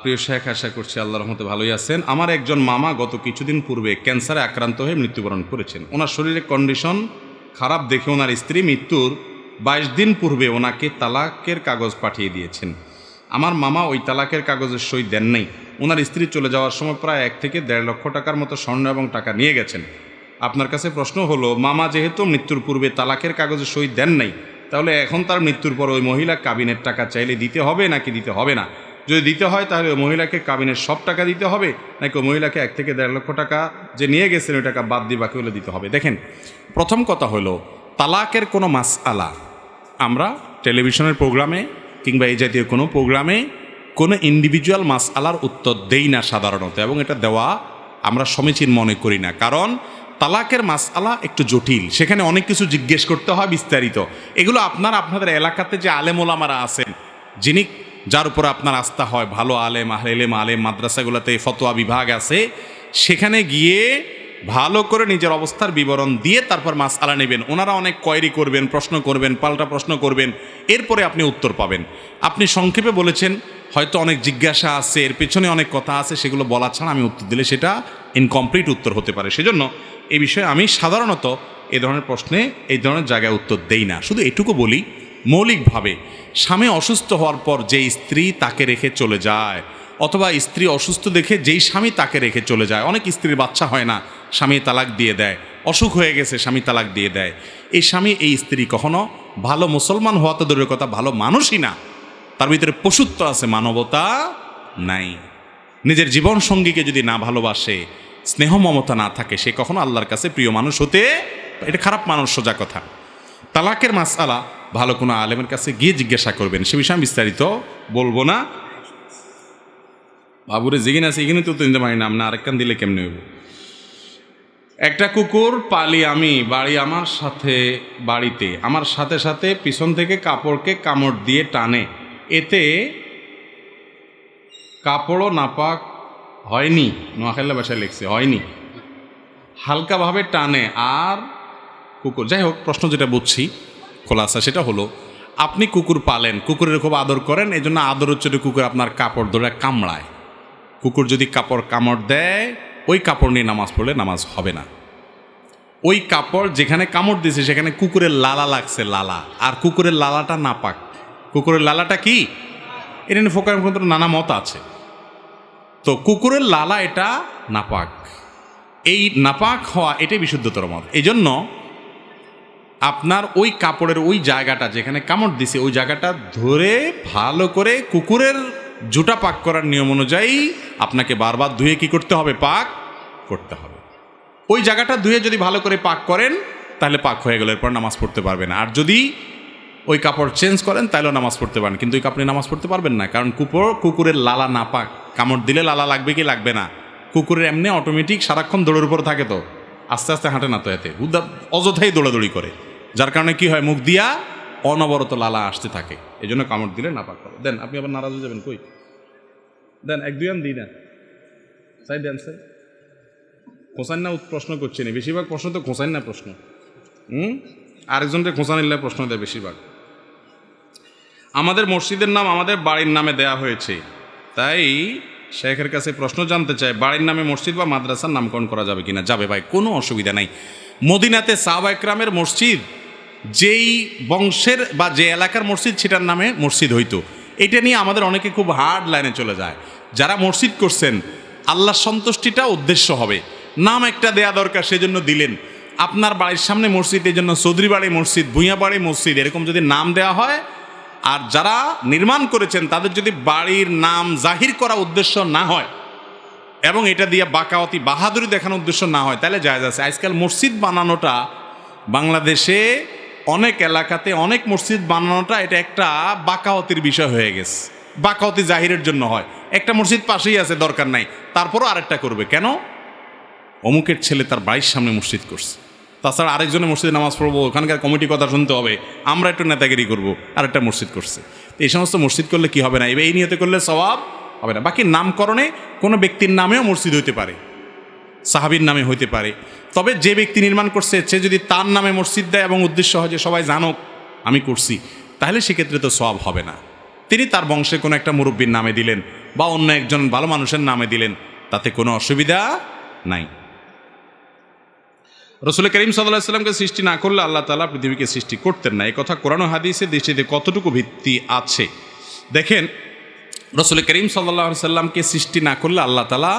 প্রিয় শেখ, আশা করছি আল্লাহ রহমতে ভালোই আছেন। আমার একজন মামা গত কিছুদিন পূর্বে ক্যান্সারে আক্রান্ত হয়ে মৃত্যুবরণ করেছেন। ওনার শরীরের কন্ডিশন খারাপ দেখে ওনার স্ত্রী মৃত্যুর বাইশ দিন পূর্বে ওনাকে তালাকের কাগজ পাঠিয়ে দিয়েছেন। আমার মামা ওই তালাকের কাগজের সই দেন নাই। ওনার স্ত্রী চলে যাওয়ার সময় প্রায় এক থেকে দেড় লক্ষ টাকার মতো স্বর্ণ এবং টাকা নিয়ে গেছেন। আপনার কাছে প্রশ্ন হলো, মামা যেহেতু মৃত্যুর পূর্বে তালাকের কাগজে সই দেন নাই, তাহলে এখন তার মৃত্যুর পর ওই মহিলা কাবিনের টাকা চাইলে দিতে হবে নাকি দিতে হবে না? যদি দিতে হয়, তাহলে ওই মহিলাকে কাবিনের সব টাকা দিতে হবে, নাকি ওই মহিলাকে এক থেকে দেড় লক্ষ টাকা যে নিয়ে গেছেন, ওই টাকা বাদ দিয়ে বাকি হলে দিতে হবে? দেখেন, প্রথম কথা হলো, তালাকের কোনো মাস আলা আমরা টেলিভিশনের প্রোগ্রামে কিংবা এই জাতীয় কোনো প্রোগ্রামে কোনো ইন্ডিভিজুয়াল মাস আলার উত্তর দেই না সাধারণত, এবং এটা দেওয়া আমরা সমীচীন মনে করি না। কারণ, তালাকের মাস আলা একটু জটিল। সেখানে অনেক কিছু জিজ্ঞেস করতে হয় বিস্তারিত। এগুলো আপনার আপনাদের এলাকাতে যে আলেম ওলামারা আছেন, যিনি যার উপর আপনার আস্থা হয়, ভালো আলেম, আহলেম, আলেম, মাদ্রাসাগুলোতে ফতোয়া বিভাগ আছে, সেখানে গিয়ে ভালো করে নিজের অবস্থার বিবরণ দিয়ে তারপর মাস আলা নেবেন। ওনারা অনেক কয়েরি করবেন, প্রশ্ন করবেন, পাল্টা প্রশ্ন করবেন, এরপরে আপনি উত্তর পাবেন। আপনি সংক্ষেপে বলেছেন, হয়তো অনেক জিজ্ঞাসা আছে, এর পেছনে অনেক কথা আছে, সেগুলো বলা ছাড়া আমি উত্তর দিলে সেটা ইনকমপ্লিট উত্তর হতে পারে। সেজন্য এই বিষয়ে আমি সাধারণত এই ধরনের প্রশ্নে এই ধরনের জায়গায় উত্তর দেই না। শুধু এটুকু বলি মৌলিকভাবে স্বামী অসুস্থ হওয়ার পর যে স্ত্রী তাকে রেখে চলে যায়, অথবা স্ত্রী অসুস্থ দেখে যেই স্বামী তাকে রেখে চলে যায়, অনেক স্ত্রীর বাচ্চা হয় না, স্বামী তালাক দিয়ে দেয়, অসুখ হয়ে গেছে, স্বামী তালাক দিয়ে দেয়। এই স্বামী, এই স্ত্রী কখনো ভালো মুসলমান হওয়া তো দূরের কথা, ভালো মানুষই না। তার ভিতরে পশুত্ব আছে, মানবতা নাই। নিজের জীবন সঙ্গীকে যদি না ভালোবাসে, স্নেহ মমতা না থাকে, সে কখনো আল্লাহর কাছে প্রিয় মানুষ হতে, এটা খারাপ মানুষ সোজা কথা। তালাকের মাসালা ভালো কোনো আলেমের কাছে গিয়ে জিজ্ঞাসা করবেন। সে বিষয়ে আমি বিস্তারিত বলব না। বাবুরে জিগিন আছে, এখানে তো নিতে পারি না আপনি আরেকখান দিলে কেমনে হইব? একটা কুকুর, পালি আমি, বাড়ি আমার সাথে, বাড়িতে। আমার সাথে সাথে পিছন থেকে কাপড়কে কামড় দিয়ে টানে। এতে কাপড়ও নাপাক হয়নি নোয়াখালী ভাষায় লিখছে, হয়নি। হালকাভাবে টানে, আর কুকুর। যাই হোক, প্রশ্ন যেটা বুঝছি, খোলাসা, সেটা হলো, আপনি কুকুর পালেন, কুকুরের খুব আদর করেন এই জন্য আদর হচ্ছে কুকুর আপনার কাপড় ধরে কামড়ায়। কুকুর যদি কাপড় কামড় দেয়, ওই কাপড় নিয়ে নামাজ পড়লে নামাজ হবে না। ওই কাপড় যেখানে কামড় দিয়েছে, সেখানে কুকুরের লালা লাগছে, লালা। আর কুকুরের লালাটা নাপাক। কুকুরের লালাটা কি? এটা নিয়ে ফোকার মধ্যে নানা মত আছে। তো কুকুরের লালা এটা নাপাক। এই নাপাক হওয়া এটাই বিশুদ্ধতর মত। এই জন্য আপনার ওই কাপড়ের ওই জায়গাটা যেখানে কামড় দিছে, ওই জায়গাটা ধরে ভালো করে কুকুরের জুটা পাক করার নিয়ম অনুযায়ী আপনাকে বারবার ধুয়ে কি করতে হবে? পাক করতে হবে। ওই জায়গাটা ধুয়ে যদি ভালো করে পাক করেন, তাহলে পাক হয়ে গেলে, এরপর নামাজ পড়তে পারবেন। আর যদি ওই কাপড় চেঞ্জ করেন, তাহলেও নামাজ পড়তে পারেন। কিন্তু ওই কাপড়ে নামাজ পড়তে পারবেন না, কারণ কুকুর কুকুরের লালা না পাক। কামড় দিলে লালা লাগবে কি লাগবে না? কুকুরের এমনি অটোমেটিক সারাক্ষণ দৌড়ের উপর থাকে তো। আস্তে আস্তে হাঁটে না তো এতে। উদা অযথাই দৌড়াদৌড়ি করে। যার কারণে কি হয়, মুখ দিয়া অনবরত লালা আসতে থাকে। এই জন্য কামড় দিলে না পাক দেন, আপনি আবার নারাজ হয়ে যাবেন, কই? দেন, এক, দুই আন দিই না। চাই দেন স্যার খোঁচান না প্রশ্ন করছে না। বেশিরভাগ প্রশ্ন তো খোঁচান না প্রশ্ন। হুম? আরেকজনকে খোঁচা নিলে প্রশ্ন দেয় বেশিরভাগ। আমাদের মসজিদের নাম আমাদের বাড়ির নামে দেয়া হয়েছে। তাই শেখের কাছে প্রশ্ন জানতে চাই, বাড়ির নামে মসজিদ বা মাদ্রাসার নামকরণ করা যাবে কিনা? যাবে ভাই, কোনো অসুবিধা নাই। মদিনাতে সাহবা একরামের মসজিদ যেই বংশের বা যে এলাকার মসজিদ, সেটার নামে মসজিদ হইতো। এটা নিয়ে আমাদের অনেকে খুব হার্ড লাইনে চলে যায়। যারা মসজিদ করছেন আল্লাহ সন্তুষ্টিটা উদ্দেশ্য হবে। নাম একটা দেয়া দরকার, সেজন্য দিলেন। আপনার বাড়ির সামনে মসজিদ, এই জন্য চৌধুরী বাড়ি মসজিদ ভূঁইয়া বাড়ি মসজিদ, এরকম যদি নাম দেওয়া হয়, আর যারা নির্মাণ করেছেন, তাদের যদি বাড়ির নাম জাহির করা উদ্দেশ্য না হয়, এবং এটা দিয়ে বাকাওয়াতি বাহাদুরি দেখানোর উদ্দেশ্য না হয়, তাহলে যায় আছে। আজকাল মসজিদ বানানোটা বাংলাদেশে অনেক এলাকাতে অনেক মসজিদ বানানোটা এটা একটা বাকাওয়াতির বিষয় হয়ে গেছে। বাকাওয়াতি জাহিরের জন্য হয়। একটা মসজিদ পাশেই আছে, দরকার নাই। তারপরও আরেকটা করবে। কেন? অমুকের ছেলে তার বাড়ির সামনে মসজিদ করছে। তাছাড়া আরেকজনের মসজিদে নামাজ পড়ব, ওখানকার কমিটি কথা শুনতে হবে। আমরা একটু নেতাগিরি করব আর একটা মসজিদ করছে। তো এই সমস্ত মসজিদ করলে কি হবে না? এবার এই নিয়তে করলে স্বভাব হবে না। বাকি নামকরণে কোনো ব্যক্তির নামেও মসজিদ হইতে পারে। সাহাবির নামে হইতে পারে। তবে যে ব্যক্তি নির্মাণ করছে, সে যদি তার নামে মসজিদ দেয় এবং উদ্দেশ্য হয় যে সবাই জানুক, আমি করছি, তাহলে সেক্ষেত্রে তো সব হবে না। তিনি তার বংশে কোনো একটা মুরব্বীর নামে দিলেন বা অন্য একজন ভালো মানুষের নামে দিলেন, তাতে কোনো অসুবিধা নাই। রসুল করিম সাল্লাহ সাল্লামকে সৃষ্টি না করলে আল্লাহ তালা পৃথিবীকে সৃষ্টি করতেন না। এই কথা কোরআন ও হাদিসের দৃষ্টিতে কতটুকু ভিত্তি আছে? দেখেন, রসুল করিম সাল্লাহ সাল্লামকে সৃষ্টি না করলে আল্লাহ তালা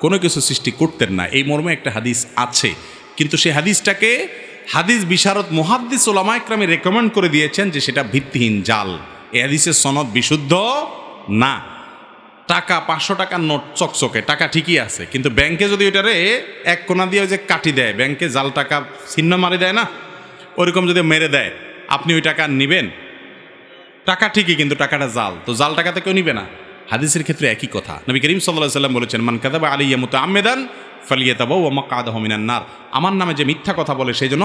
কোনো কিছু সৃষ্টি করতেন না। এই মর্মে একটা হাদিস আছে। কিন্তু সেই হাদিসটাকে হাদিস বিশারদ মুহাদ্দিস ওলামা একরামে রেকমেন্ড করে দিয়েছেন যে সেটা ভিত্তিহীন জাল। এ হাদিসের সনদ বিশুদ্ধ না। টাকা, পাঁচশো টাকার নোট চকচকে, টাকা ঠিকই আছে। কিন্তু ব্যাংকে যদি ওইটারে এক কোনা দিয়ে ওই যে কাটি দেয়, ব্যাংকে জাল টাকা ছিন্ন মারি দেয় না? ওরকম যদি মেরে দেয়, আপনি ওই টাকা নেবেন? টাকা ঠিকই, কিন্তু টাকাটা জাল। তো জাল টাকাতে কেউ নিবে না। হাদিসের ক্ষেত্রে একই কথা। নবী করিম সাল্লাহ সাল্লাম বলেছেন, মান কাদাবা আলী ইয়ামুত আমেদান ফালিয়াতাবা ও মিনান নার। আমার নামে যে মিথ্যা কথা বলে, সেই জন্য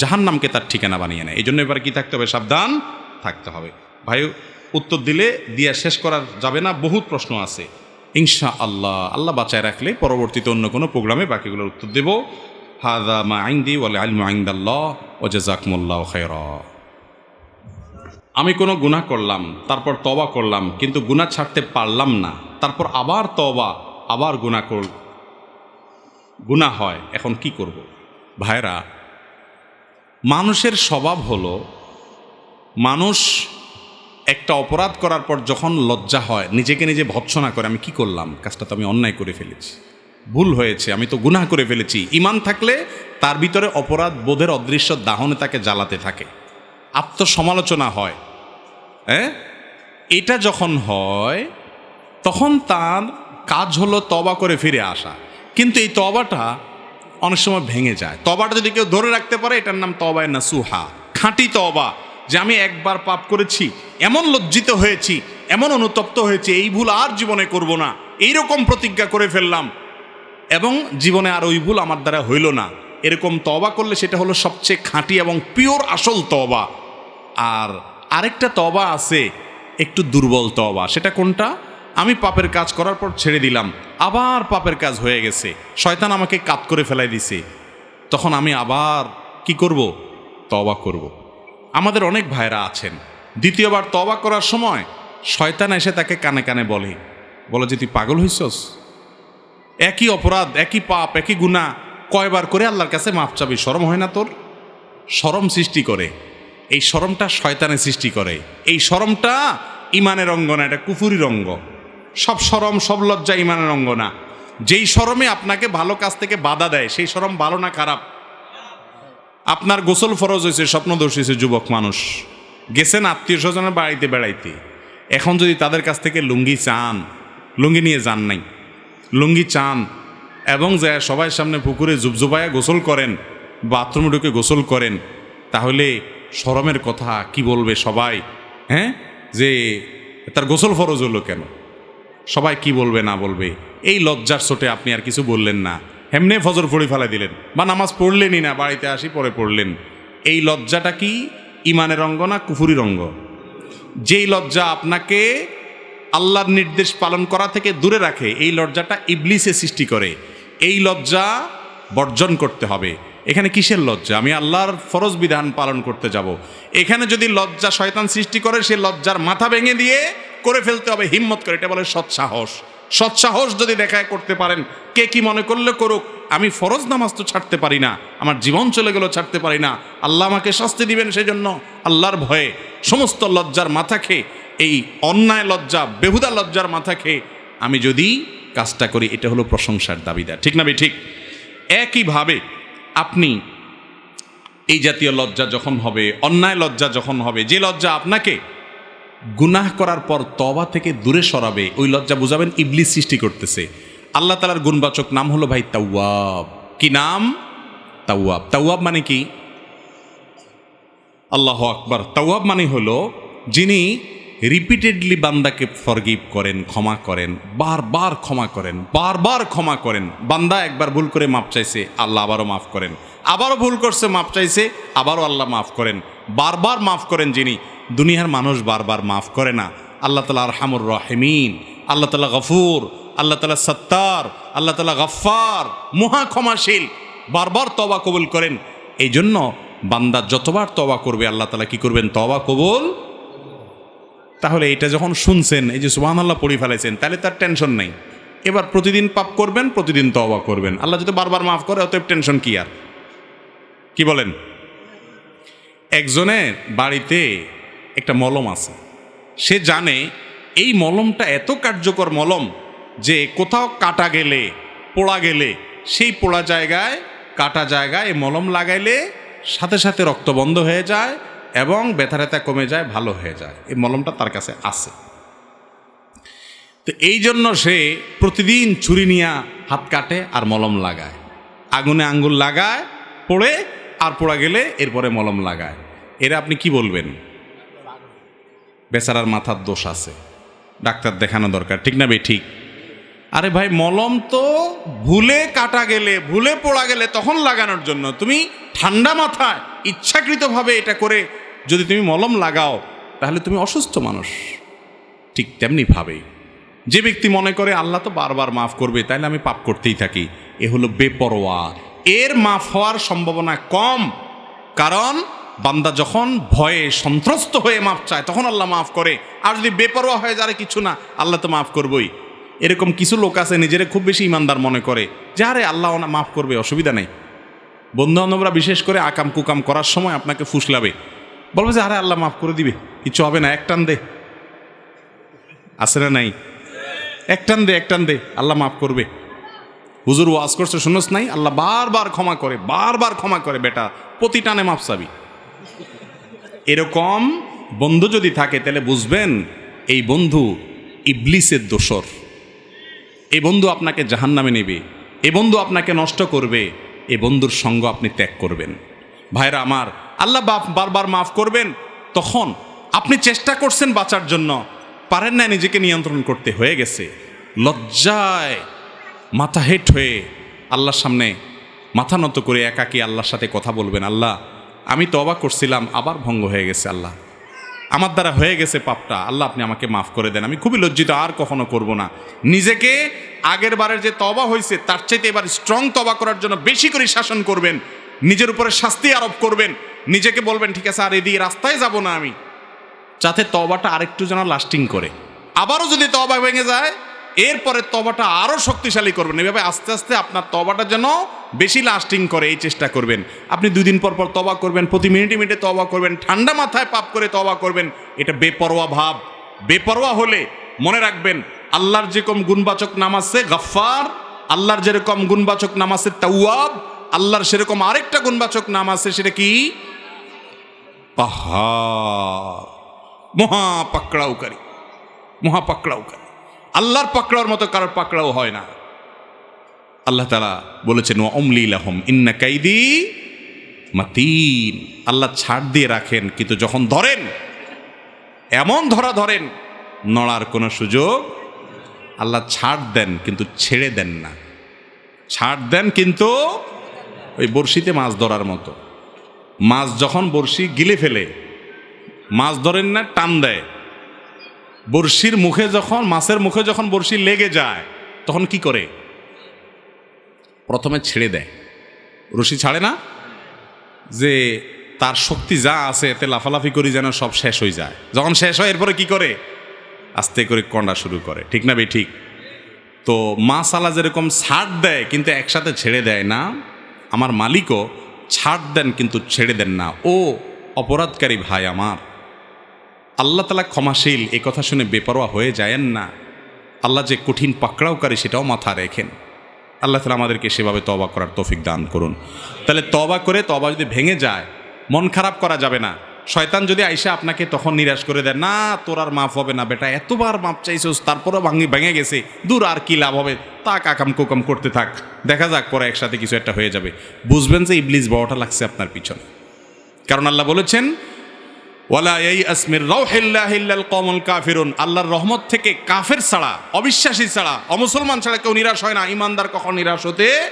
জাহান্নামকে তার ঠিকানা বানিয়ে নেয়। এই জন্য এবার কি থাকতে হবে? সাবধান থাকতে হবে। ভাই, উত্তর দিলে দিয়া শেষ করার যাবে না, বহুত প্রশ্ন আছে। ইনশা আল্লাহ আল্লাহ বাঁচায় রাখলে পরবর্তীতে অন্য কোনো প্রোগ্রামে বাকিগুলোর উত্তর দেব। হাদা মা আইন্দি ওয়াল আলমু আইন্দাল্লাহ ও জাজাকমুল্লাহ খেরা আমি কোনো গুনাহ করলাম, তারপর তবা করলাম, কিন্তু গুনাহ ছাড়তে পারলাম না। তারপর আবার তবা আবার গুনাহ কর, গুনাহ হয়, এখন কি করব? ভাইরা মানুষের স্বভাব হলো, মানুষ একটা অপরাধ করার পর যখন লজ্জা হয়, নিজেকে নিজে ভৎসনা করে, আমি কি করলাম? কাজটা তো আমি অন্যায় করে ফেলেছি। ভুল হয়েছে, আমি তো গুনাহ করে ফেলেছি। ইমান থাকলে তার ভিতরে অপরাধ বোধের অদৃশ্য দাহনে তাকে জ্বালাতে থাকে। আত্মসমালোচনা হয়। হ্যাঁ? এটা যখন হয়, তখন তার কাজ হলো তবা করে ফিরে আসা। কিন্তু এই তবাটা অনেক সময় ভেঙে যায়। তবাটা যদি কেউ ধরে রাখতে পারে, এটার নাম তবায় না সুহা খাঁটি তবা যে আমি একবার পাপ করেছি, এমন লজ্জিত হয়েছি, এমন অনুতপ্ত হয়েছে, এই ভুল আর জীবনে করব না। এইরকম প্রতিজ্ঞা করে ফেললাম এবং জীবনে আর ওই ভুল আমার দ্বারা হইল না। এরকম তবা করলে সেটা হলো সবচেয়ে খাঁটি এবং পিওর আসল তবা আর আরেকটা তবা আছে, একটু দুর্বল তবা সেটা কোনটা? আমি পাপের কাজ করার পর ছেড়ে দিলাম, আবার পাপের কাজ হয়ে গেছে। শয়তান আমাকে কাত করে ফেলাই দিছে। তখন আমি আবার কি করব? তবা করব। আমাদের অনেক ভাইরা আছেন। দ্বিতীয়বার তবা করার সময় শয়তান এসে তাকে কানে কানে বলে, বলো যে, তুই পাগল হইছস? একই অপরাধ, একই পাপ, একই গুণা কয়বার করে আল্লাহর কাছে মাপ চাবি? সরম হয় না তোর? সরম সৃষ্টি করে। এই সরমটা শয়তানে সৃষ্টি করে। এই সরমটা ইমানের অঙ্গ না, এটা কুফুরির অঙ্গ। সব সরম সব লজ্জা ইমানের অঙ্গ না। যেই সরমে আপনাকে ভালো কাজ থেকে বাধা দেয়, সেই সরম ভালো না খারাপ। আপনার গোসল ফরজ হয়েছে, স্বপ্নদোষ হয়েছে, যুবক মানুষ। গেছেন আত্মীয় স্বজনের বাড়িতে বেড়াইতে। এখন যদি তাদের কাছ থেকে লুঙ্গি চান, লুঙ্গি নিয়ে যান নাই। লুঙ্গি চান এবং যায় সবাই সামনে পুকুরে জুবজুবায়া গোসল করেন, বাথরুমে ঢুকে গোসল করেন, তাহলে শরমের কথা, কি বলবে সবাই? হ্যাঁ? যে তার গোসল ফরজ হলো কেন? সবাই কি বলবে, না বলবে? এই লজ্জার চোটে আপনি আর কিছু বললেন না। হেমনে ফজর পড়ে ফেলা দিলেন। বা নামাজ পড়লেনই না, বাড়িতে আসি পরে পড়লেন। এই লজ্জাটা কি ইমানের অঙ্গ না কুফুরির অঙ্গ? যেই লজ্জা আপনাকে আল্লাহর নির্দেশ পালন করা থেকে দূরে রাখে, এই লজ্জাটা ইবলিসে সৃষ্টি করে। এই লজ্জা বর্জন করতে হবে। এখানে কিসের লজ্জা? আমি আল্লাহর ফরজ বিধান পালন করতে যাব। এখানে যদি লজ্জা শয়তান সৃষ্টি করে, সে লজ্জার মাথা ভেঙে দিয়ে করে ফেলতে হবে, হিম্মত করে। এটা বলে সৎসাহস সৎসাহস যদি দেখায় করতে পারেন, কে কি মনে করলে করুক? আমি ফরজ নামাজ তো ছাড়তে পারি না, আমার জীবন চলে গেল ছাড়তে পারি না। আল্লাহ আমাকে শাস্তি দিবেন সেই জন্য আল্লাহর ভয়ে সমস্ত লজ্জার মাথা খেয়ে, এই অন্যায় লজ্জা, বেহুদা লজ্জার মাথা খেয়ে আমি যদি কাজটা করি, এটা হলো প্রশংসার দাবিদার। ঠিক না ভাই? ঠিক। একইভাবে আপনি এই জাতীয় লজ্জা যখন হবে, অন্যায় লজ্জা যখন হবে, যে লজ্জা আপনাকে গুনাহ করার পর তবা থেকে দূরে সরাবে, ওই লজ্জা বুঝাবেন ইবলিস সৃষ্টি করতেছে। আল্লাহ তালার গুণবাচক নাম হলো ভাই তাওয়াব। কি নাম? তাওয়াব। তাওয়াব মানে কি? আল্লাহ আকবার। তাওয়াব মানে হলো যিনি রিপিটেডলি বান্দাকে ফরগিভ করেন, ক্ষমা করেন, বারবার ক্ষমা করেন, বারবার ক্ষমা করেন। বান্দা একবার ভুল করে মাপ চাইছে, আল্লাহ আবারও মাফ করেন। আবারও ভুল করছে মাপ চাইছে, আবারও আল্লাহ মাফ করেন। বারবার মাফ করেন যিনি, দুনিয়ার মানুষ বারবার মাফ করে না। আল্লাহ তালা আরহামুর রহেমিন, আল্লাহ তালা গফুর, আল্লাহ তালা সত্তার, আল্লাহ তালা গফার মহা ক্ষমাশীল, বারবার তবা কবুল করেন। এই জন্য বান্দা যতবার তবা করবে, আল্লাহ তালা কি করবেন? তবা কবুল তাহলে এটা যখন শুনছেন, এই যে সুবাহ আল্লাহ পড়ি ফেলেছেন তাহলে তার টেনশন নেই। এবার প্রতিদিন পাপ করবেন, প্রতিদিন তওবা করবেন। আল্লাহ যদি বারবার মাফ করে, অতএব টেনশন কি আর? কি বলেন? একজনের বাড়িতে একটা মলম আছে। সে জানে এই মলমটা এত কার্যকর মলম যে কোথাও কাটা গেলে, পোড়া গেলে, সেই পোড়া জায়গায়, কাটা জায়গায় মলম লাগাইলে সাথে সাথে রক্ত বন্ধ হয়ে যায় এবং ব্যথা রেথা কমে যায়, ভালো হয়ে যায়। এই মলমটা তার কাছে আছে। তো এই জন্য সে প্রতিদিন ছুরি নিয়ে হাত কাটে আর মলম লাগায়। আগুনে আঙ্গুল লাগায়, পড়ে আর পোড়া গেলে এরপরে মলম লাগায়। এরা আপনি কি বলবেন? বেচারার মাথার দোষ আছে। ডাক্তার দেখানো দরকার, ঠিক না বে, ঠিক? আরে ভাই, মলম তো ভুলে কাটা গেলে, ভুলে পোড়া গেলে তখন লাগানোর জন্য। তুমি ঠান্ডা মাথায় ইচ্ছাকৃতভাবে এটা করে যদি তুমি মলম লাগাও, তাহলে তুমি অসুস্থ মানুষ। ঠিক তেমনি ভাবেই যে ব্যক্তি মনে করে, আল্লাহ তো বারবার মাফ করবে, তাইলে আমি পাপ করতেই থাকি। এ হলো বেপরোয়া। এর মাফ হওয়ার সম্ভাবনা কম। কারণ বান্দা যখন ভয়ে সন্ত্রস্ত হয়ে মাফ চায়, তখন আল্লাহ মাফ করে। আর যদি বেপরোয়া হয়ে যারে কিছু না, আল্লাহ তো মাফ করবই। এরকম কিছু লোক আছে, নিজেরা খুব বেশি ইমানদার মনে করে, যে, আরে, আল্লাহ মাফ করবে, অসুবিধা নেই। বন্ধু বান্ধবরা বিশেষ করে আকাম কুকাম করার সময় আপনাকে ফুসলাবে। বলবে যে, আরে আল্লাহ মাফ করে দিবে। কিছু হবে না একটান দে। আছে না নাই? একটান দে একটান দে, আল্লাহ মাফ করবে। হুজুর ওয়াজ করছে, শুনোস নাই? আল্লাহ বারবার ক্ষমা করে, বারবার ক্ষমা করে, বেটা। প্রতি টানে মাফ চাবি। এরকম বন্ধু যদি থাকে, তাহলে বুঝবেন, এই বন্ধু ইবলিসের দোসর এই বন্ধু আপনাকে জাহান নামে নেবে, এ বন্ধু আপনাকে নষ্ট করবে, এ বন্ধুর সঙ্গ আপনি ত্যাগ করবেন। ভাইরা আমার আল্লাহ বাপ বারবার মাফ করবেন, তখন আপনি চেষ্টা করছেন বাঁচার জন্য, পারেন না নিজেকে নিয়ন্ত্রণ করতে, হয়ে গেছে। লজ্জায় মাথা হেট হয়ে আল্লাহর সামনে মাথা নত করে একাকি আল্লাহর সাথে কথা বলবেন, আল্লাহ, আমি তো অবাক করছিলাম, আবার ভঙ্গ হয়ে গেছে, আল্লাহ। আমার দ্বারা হয়ে গেছে পাপটা, আল্লাহ আপনি আমাকে মাফ করে দেন। আমি খুবই লজ্জিত, আর কখনো করব না। নিজেকে আগের বারের যে তবা হয়েছে তার চাইতে এবার স্ট্রং তবা করার জন্য বেশি করে শাসন করবেন, নিজের উপরে শাস্তি আরোপ করবেন নিজেকে বলবেন, ঠিক আছে, আর এদিকে রাস্তায় যাব না আমি। যাতে তবাটা আরেকটু যেন লাস্টিং করে। আবারও যদি তবা ভেঙে যায়, এরপরে তবাটা আরও শক্তিশালী করবেন। এভাবে আস্তে আস্তে আপনার তবাটা যেন বেশি লাস্টিং করে, এই চেষ্টা করবেন। আপনি দুই দিন পর পর তবা করবেন, প্রতি মিনিটে মিনিটে তবা করবেন, ঠান্ডা মাথায় পাপ করে তবা করবেন। এটা বেপরোয়া ভাব। বেপরোয়া হলে মনে রাখবেন, আল্লাহর যেরকম গুণবাচক নাম আছে, গফ্ফার। আল্লাহর যেরকম গুণবাচক নাম আছে, তাওয়াব। আল্লাহর সেরকম আরেকটা গুণবাচক নাম আছে, সেটা কি? পাহাড়। মহা পাকড়াওকারী মহা পাকড়াওকারী আল্লাহর পাকড়াওয়ার মতো কারোর পাকড়াও হয় না। আল্লাহ তালা বলেছেন ও অমলি লাহম, ইন্না কাইদি মাতিন। আল্লাহ ছাড় দিয়ে রাখেন, কিন্তু যখন ধরেন, এমন ধরা ধরেন, নড়ার কোনো সুযোগ আল্লাহ ছাড় দেন, কিন্তু ছেড়ে দেন না। ছাড় দেন কিন্তু ওই বড়শিতে মাছ ধরার মতো। মাছ যখন বড়শি গিলে ফেলে, মাছ ধরেন না, টান দেয়। বড়শির মুখে যখন, মাছের মুখে যখন বড়শি লেগে যায়, তখন কি করে? প্রথমে ছেড়ে দেয়। রশি ছাড়ে না? যে তার শক্তি যা আছে, এতে লাফালাফি করি যেন সব শেষ হয়ে যায়। যখন শেষ হয়, এরপরে কি করে? আস্তে করে কন্ডা শুরু করে। ঠিক না বে, ঠিক? তো মাছ আলা যেরকম ছাড় দেয়, কিন্তু একসাথে ছেড়ে দেয় না। আমার মালিকও ছাড় দেন কিন্তু ছেড়ে দেন না। ও অপরাধকারী ভাই আমার। আল্লাহ তালা ক্ষমাশীল, এ কথা শুনে বেপরোয়া হয়ে যায়েন না। আল্লাহ যে কঠিন পাকড়াওকারী সেটাও মাথা রেখেন। আল্লাহ তালা আমাদেরকে সেভাবে তবা করার তৌফিক দান করুন। তাহলে তবা করে তবা যদি ভেঙে যায়, মন খারাপ করা যাবে না। শয়তান যদি আইসা আপনাকে তখন নিরাশ করে দেয়, না, তোর আর মাফ হবে না বেটা, এতবার মাপ চাইছিস, তারপরও ভাঙি ভেঙে গেছে, দূর আর কি লাভ হবে? তা কাকাম কোকাম করতে থাক। দেখা যাক, পরে একসাথে কিছু একটা হয়ে যাবে। বুঝবেন যে ইবলিস বড়টা লাগছে আপনার পিছনে। কারণ আল্লাহ বলেছেন, ওয়ালা এই আসমির রহিল্লাহিল্লাল কমল কাফিরুন। আল্লাহর রহমত থেকে কাফের ছাড়া, অবিশ্বাসী ছাড়া, অমুসলমান ছাড়া কেউ নিরাশ হয় না। ইমানদার কখন নিরাশ হতে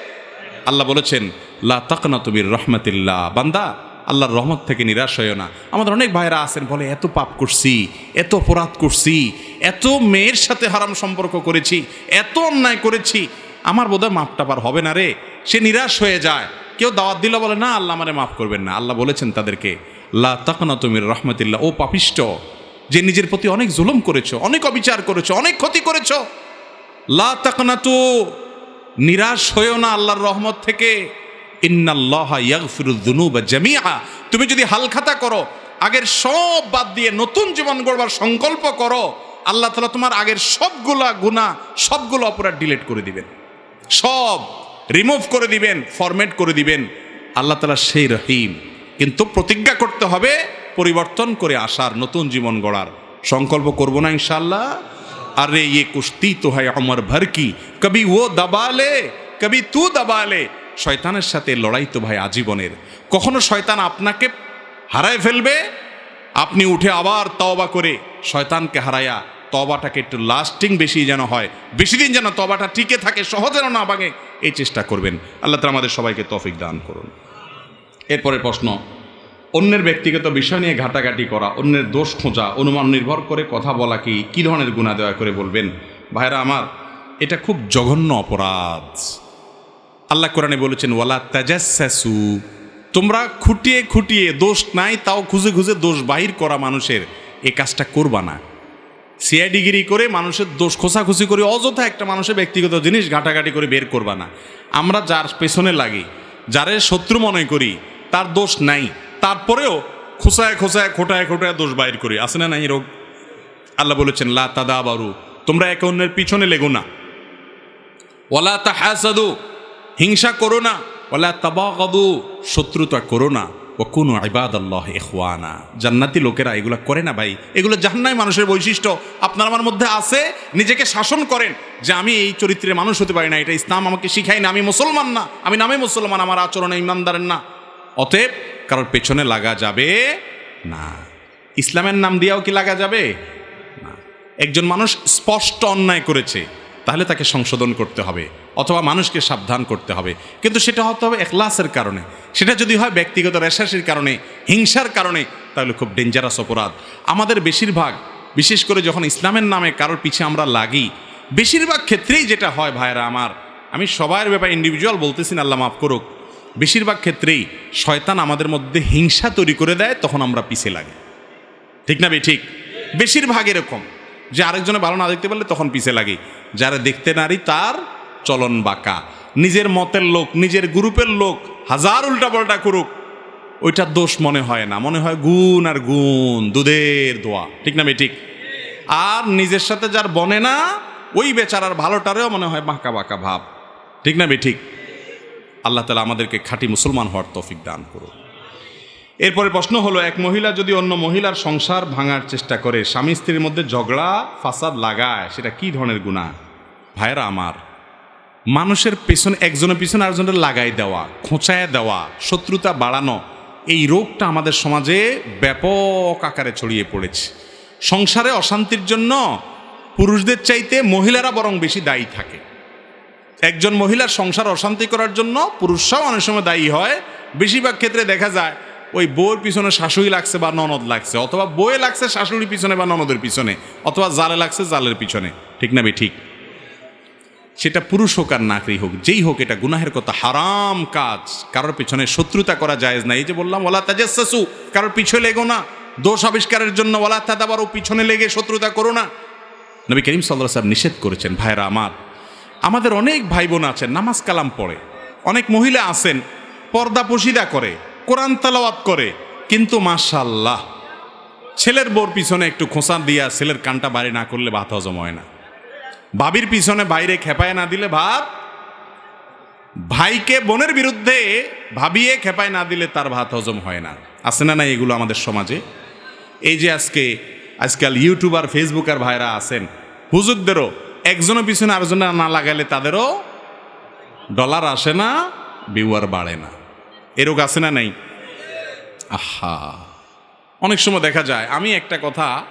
আল্লাহ বলেছেন, লা তাকনা তুমির রহমতিল্লাহ। বান্দা আল্লাহর রহমত থেকে নিরাশ হইও না। আমাদের অনেক ভাইরা আছেন, বলে, এত পাপ করছি, এত অপরাধ করছি, এত মেয়ের সাথে হারাম সম্পর্ক করেছি, এত অন্যায় করেছি, আমার বোধহয় মাপটা পার হবে না রে। সে নিরাশ হয়ে যায়। কেউ দাওয়াত দিল, বলে, না, আল্লাহ আমারে মাফ করবেন না। আল্লাহ বলেছেন তাদেরকে, লা তাকনা তুমির রহমতিল্লাহ। ও পাপিষ্ট, যে নিজের প্রতি অনেক জুলুম করেছ, অনেক অবিচার করেছ, অনেক ক্ষতি করেছ। লা তাকনাতু নিরাশ হয়েও না আল্লাহর রহমত থেকে। জামিআ। তুমি যদি হালখাতা করো, আগের সব বাদ দিয়ে নতুন জীবন গড়বার সংকল্প করো, আল্লাহ তাআলা তোমার আগের সবগুলা গুনাহ, সবগুলো অপরাধ ডিলিট করে দিবেন। সব রিমুভ করে দিবেন ফরম্যাট করে দিবেন। আল্লাহ তালা সেই রহিম। কিন্তু প্রতিজ্ঞা করতে হবে পরিবর্তন করে আসার, নতুন জীবন গড়ার। সংকল্প করব না ইনশাল্লাহ আরে ইয়ে কুস্তি তো হয় অমর ভর কি কবি ও দাবালে, কবি তু দাবালে। শয়তানের সাথে লড়াই তো ভাই আজীবনের। কখনো শয়তান আপনাকে হারায় ফেলবে? আপনি উঠে আবার তওবা করে শয়তানকে হারায়া তবাটাকে একটু লাস্টিং বেশি যেন হয়, বেশি দিন যেন তবাটা টিকে থাকে, সহজ না ভাঙে, এই চেষ্টা করবেন। আল্লাহ তালা আমাদের সবাইকে তফিক দান করুন। এরপরে প্রশ্ন, অন্যের ব্যক্তিগত বিষয় নিয়ে ঘাটাঘাটি করা, অন্যের দোষ খোঁজা, অনুমান নির্ভর করে কথা বলা কি, কী ধরনের গুণা দেওয়া করে বলবেন? ভাইরা আমার, এটা খুব জঘন্য অপরাধ। আল্লাহ কোরআনে বলেছেন, ওয়ালা তাজাসু তোমরা খুঁটিয়ে খুঁটিয়ে দোষ নাই, তাও খুঁজে খুঁজে দোষ বাহির করা মানুষের এ কাজটা করবা না। সিআইডিগিরি করে মানুষের দোষ খোঁচাখুচি করে অযথা একটা মানুষের ব্যক্তিগত জিনিস ঘাটাঘাটি করে বের করবা না। আমরা যার পেছনে লাগি, যারে শত্রু মনে করি, তার দোষ নাই। তারপরেও খোঁচায় খোঁচায়, খোটায় খোটায় দোষ বাইর করি। আসে না নাই রোগ? আল্লাহ বলেছেন, লা তাদা বারু তোমরা একে অন্যের পিছনে লেগো না। ওলা ওয়ালা তাহাসাদু। হিংসা করো না। ওয়ালা তাবাগাদু, শত্রুতা করো না। ও কোনো ইবাদ আল্লাহ ইখওয়ানা। জান্নাতি লোকেরা এগুলো করে না ভাই। এগুলো জাহান্নাই মানুষের বৈশিষ্ট্য। আপনার আমার মধ্যে আছে, নিজেকে শাসন করেন। যে আমি এই চরিত্রের মানুষ হতে পারি না। এটা ইসলাম আমাকে শিখাই না। আমি মুসলমান না। আমি নামে মুসলমান। আমার আচরণে ইমানদারের না। অতএব কারোর পেছনে লাগা যাবে না। ইসলামের নাম দিয়েও কি লাগা যাবে? না। একজন মানুষ স্পষ্ট অন্যায় করেছে। তাহলে তাকে সংশোধন করতে হবে, অথবা মানুষকে সাবধান করতে হবে। কিন্তু সেটা হতে হবে এখলাসের কারণে। সেটা যদি হয় ব্যক্তিগত রেশাসির কারণে, হিংসার কারণে, তাহলে খুব ডেঞ্জারাস অপরাধ। আমাদের বেশিরভাগ, বিশেষ করে যখন ইসলামের নামে কারোর পিছে আমরা লাগি, বেশিরভাগ ক্ষেত্রেই যেটা হয় ভাইরা আমার, আমি সবার ব্যাপারে ইন্ডিভিজুয়াল বলতেছি না, আল্লাহ মাফ করুক। বেশিরভাগ ক্ষেত্রেই শয়তান আমাদের মধ্যে হিংসা তৈরি করে দেয়, তখন আমরা পিছে লাগি। ঠিক না বে ঠিক? বেশিরভাগ এরকম। যে আরেকজনে ভালো না দেখতে পারলে তখন পিছে লাগে। যারা দেখতে নারী, তার চলন বাঁকা। নিজের মতের লোক, নিজের গ্রুপের লোক, হাজার উল্টা পাল্টা করুক, ওইটার দোষ মনে হয় না। মনে হয় গুণ আর গুণ, দুধের দোয়া। ঠিক না ঠিক আর নিজের সাথে যার বনে না, ওই বেচারার ভালোটারেও মনে হয় বাঁকা বাঁকা ভাব। ঠিক না ঠিক আল্লাহ তালা আমাদেরকে খাঁটি মুসলমান হওয়ার তৌফিক দান করুন এরপরে প্রশ্ন হলো, এক মহিলা যদি অন্য মহিলার সংসার ভাঙার চেষ্টা করে, স্বামী স্ত্রীর মধ্যে ঝগড়া, ফাসাদ লাগায়, সেটা কি ধরনের গুণা? ভাইরা আমার, মানুষের পেছনে, একজনের পিছনে আরেকজনের লাগাই দেওয়া, খোঁচায় দেওয়া, শত্রুতা বাড়ানো, এই রোগটা আমাদের সমাজে ব্যাপক আকারে ছড়িয়ে পড়েছে। সংসারে অশান্তির জন্য পুরুষদের চাইতে মহিলারা বরং বেশি দায়ী থাকে। একজন মহিলার সংসার অশান্তি করার জন্য পুরুষরাও অনেক সময় দায়ী হয়। বেশিরভাগ ক্ষেত্রে দেখা যায় ওই বউয়ের পিছনে শাশুড়ি লাগছে বা ননদ লাগছে, অথবা বউয়ে লাগছে শাশুড়ির পিছনে বা ননদের পিছনে, অথবা জালে লাগছে জালের পিছনে। ঠিক না বে, ঠিক? সেটা পুরুষ হোক আর নাকরি হোক, যেই হোক এটা গুনাহের কথা, হারাম কাজ। কারোর পিছনে শত্রুতা করা যায় না। এই যে বললাম ওলা তাজাসু কারোর পিছনে লেগো না। দোষ আবিষ্কারের জন্য ওলা তাদাবারও পিছনে লেগে শত্রুতা করো না। নবী করিম সাল্লাহ সাহেব নিষেধ করেছেন ভাইরা আমার। আমাদের অনেক ভাই বোন আছেন, নামাজ কালাম পড়ে। অনেক মহিলা আছেন, পর্দা পশিদা করে। কোরআন তালাওয়াত করে, কিন্তু মাশাল্লাহ ছেলের বোর পিছনে একটু খোঁচা দিয়া ছেলের কানটা বাড়ি না করলে ভাত হজম হয় না। ভাবির পিছনে বাইরে খেপায় না দিলে ভাত, ভাইকে বোনের বিরুদ্ধে ভাবিয়ে খেপায় না দিলে তার ভাত হজম হয় না। আছে না না এগুলো আমাদের সমাজে? এই যে আজকে, আজকাল ইউটিউবার ফেসবুকার ভাইরা আছেন, হুজুরদেরও একজনের পিছনে আরেকজনের না লাগালে তাদেরও ডলার আসে না বিউয়ার বাড়ে না। এরকম আছে না নাই? আহা। অনেক সময় দেখা যায়, আমি একটা কথা,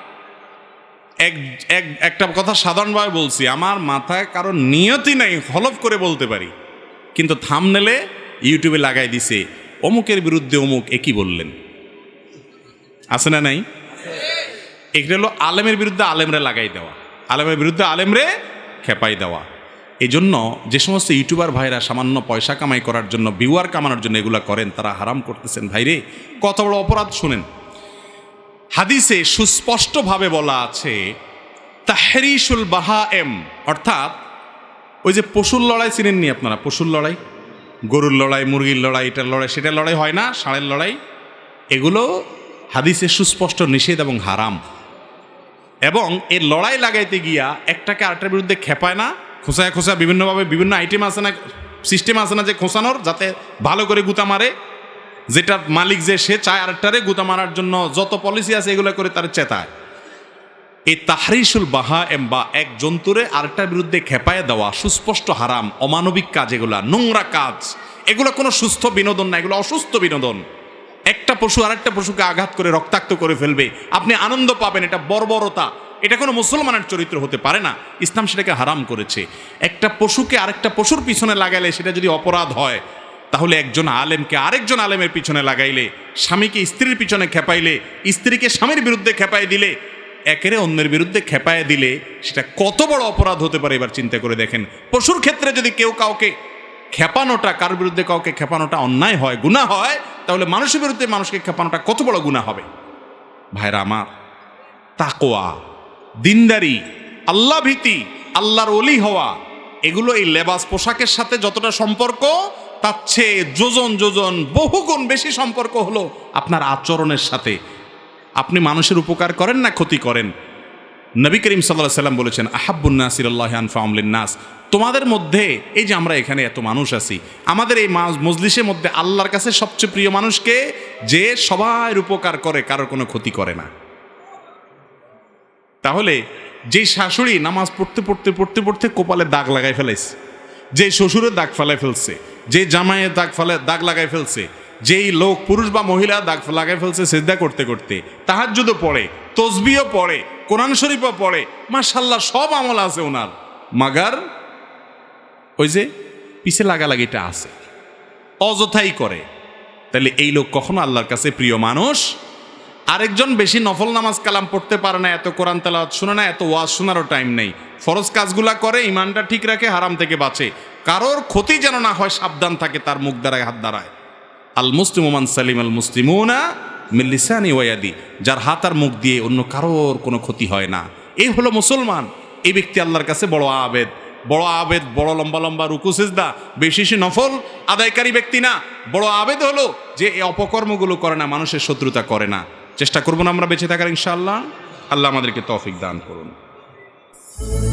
এক এক, একটা কথা সাধারণভাবে বলছি, আমার মাথায় কারও নিয়তি নাই, হলফ করে বলতে পারি, কিন্তু থামনেলে ইউটিউবে লাগাই দিছে, অমুকের বিরুদ্ধে অমুক একই বললেন? আছে না নাই? এগুলো হলো আলেমের বিরুদ্ধে আলেমরে লাগাই দেওয়া, আলেমের বিরুদ্ধে আলেমরে খেপাই দেওয়া। এই জন্য যে সমস্ত ইউটিউবার ভাইরা সামান্য পয়সা কামাই করার জন্য, ভিউয়ার কামানোর জন্য এগুলো করেন, তারা হারাম করতেছেন। ভাইরে, কত বড় অপরাধ শুনেন। হাদিসে সুস্পষ্টভাবে বলা আছে তাহরিসুল বাহা এম অর্থাৎ ওই যে পশুর লড়াই চিনেননি আপনারা? পশুর লড়াই? গরুর লড়াই, মুরগির লড়াই, এটার লড়াই, সেটার লড়াই হয় না, ষাঁড়ের লড়াই। এগুলো হাদিসে সুস্পষ্ট নিষেধ এবং হারাম। এবং এর লড়াই লাগাইতে গিয়া একটাকে আরেকটার বিরুদ্ধে খেপায় না খোঁচায় খোঁচা বিভিন্নভাবে বিভিন্ন আইটেম আছে না সিস্টেম আছে না যে খোঁচানোর, যাতে ভালো করে গুতা মারে। যেটা মালিক যে সে চায় আরেকটারে গুতা মারার জন্য যত পলিসি আছে এগুলো করে তার চেতায়। এই তাহরিসুল বাহা এম বা এক জন্তুরে আরেকটার বিরুদ্ধে খেপায় দেওয়া সুস্পষ্ট হারাম, অমানবিক কাজ এগুলা, নোংরা কাজ। এগুলো কোনো সুস্থ বিনোদন না, এগুলো অসুস্থ বিনোদন। একটা পশু আরেকটা পশুকে আঘাত করে রক্তাক্ত করে ফেলবে। আপনি আনন্দ পাবেন, এটা বর্বরতা। এটা কোনো মুসলমানের চরিত্র হতে পারে না। ইসলাম সেটাকে হারাম করেছে। একটা পশুকে আরেকটা পশুর পিছনে লাগাইলে সেটা যদি অপরাধ হয়, তাহলে একজন আলেমকে আরেকজন আলেমের পিছনে লাগাইলে, স্বামীকে স্ত্রীর পিছনে খেপাইলে, স্ত্রীকে স্বামীর বিরুদ্ধে খেপাই দিলে, একেরে অন্যের বিরুদ্ধে খেপায় দিলে সেটা কত বড় অপরাধ হতে পারে এবার চিন্তা করে দেখেন। পশুর ক্ষেত্রে যদি কেউ কাউকে খেপানোটা কার বিরুদ্ধে কাউকে খেপানোটা অন্যায় হয় গুণা হয়, তাহলে মানুষের বিরুদ্ধে মানুষকে খেপানোটা কত বড় গুণা হবে? ভাইরা আমার তাকোয়া দিনদারি, আল্লাহ ভীতি, আল্লাহর অলি হওয়া, এগুলো এই লেবাস পোশাকের সাথে যতটা সম্পর্ক, তার চেয়ে যোজন যোজন বহুগুণ বেশি সম্পর্ক হলো আপনার আচরণের সাথে। আপনি মানুষের উপকার করেন না ক্ষতি করেন? নবী করিম সাল্লাহ সাল্লাম বলেছেন আহাবুন্নাসির আল্লাহ আনফাউমলিন নাস। তোমাদের মধ্যে, এই যে আমরা এখানে এত মানুষ আছি, আমাদের এই মজলিসের মধ্যে আল্লাহর কাছে সবচেয়ে প্রিয় মানুষকে যে সবার উপকার করে, কারোর কোনো ক্ষতি করে না। তাহলে যে শাশুড়ি নামাজ পড়তে পড়তে পড়তে পড়তে কপালে দাগ লাগাই ফেলেছে যে শ্বশুরের দাগ ফেলাই ফেলছে যে জামাইয়ের দাগ ফেলে দাগ লাগাই ফেলছে, যেই লোক, পুরুষ বা মহিলা দাগ লাগাই ফেলছে সেদ্ধা করতে করতে, তাহাজ্জুদও পড়ে তসবিও পড়ে, কোরআন শরীফও পড়ে মাশাল্লাহ সব আমল আছে ওনার। মাগার ওই যে পিছে লাগালাগিটা আছে, অযথাই করে। তাহলে এই লোক কখনো আল্লাহর কাছে প্রিয় মানুষ আরেকজন বেশি নফল নামাজ কালাম পড়তে পারে না, এত কোরআন তেলাওয়াত শুনে না, এত ওয়াজ শোনারও টাইম নেই। ফরজ কাজগুলা করে ইমানটা ঠিক রাখে, হারাম থেকে বাঁচে। কারোর ক্ষতি যেন না হয়, সাবধান থাকে, তার মুখ দ্বারায়, হাত দ্বারায়। আল মুসলিম ওমান সালিম আল মুসলিমুনা মিল্লিসানি ওয়াদি যার হাত আর মুখ দিয়ে অন্য কারোর কোনো ক্ষতি হয় না। এই হলো মুসলমান। এই ব্যক্তি আল্লাহর কাছে বড় আবেদ। বড় আবেদ, বড় লম্বা লম্বা রুকু সিজদা, বেশি বেশি নফল, আদায়কারী ব্যক্তি না। বড় আবেদ হলো যে এই অপকর্মগুলো করে না, মানুষের শত্রুতা করে না। চেষ্টা করব না আমরা বেঁচে থাকার ইনশাআল্লাহ। আল্লাহ আমাদেরকে তৌফিক দান করুন।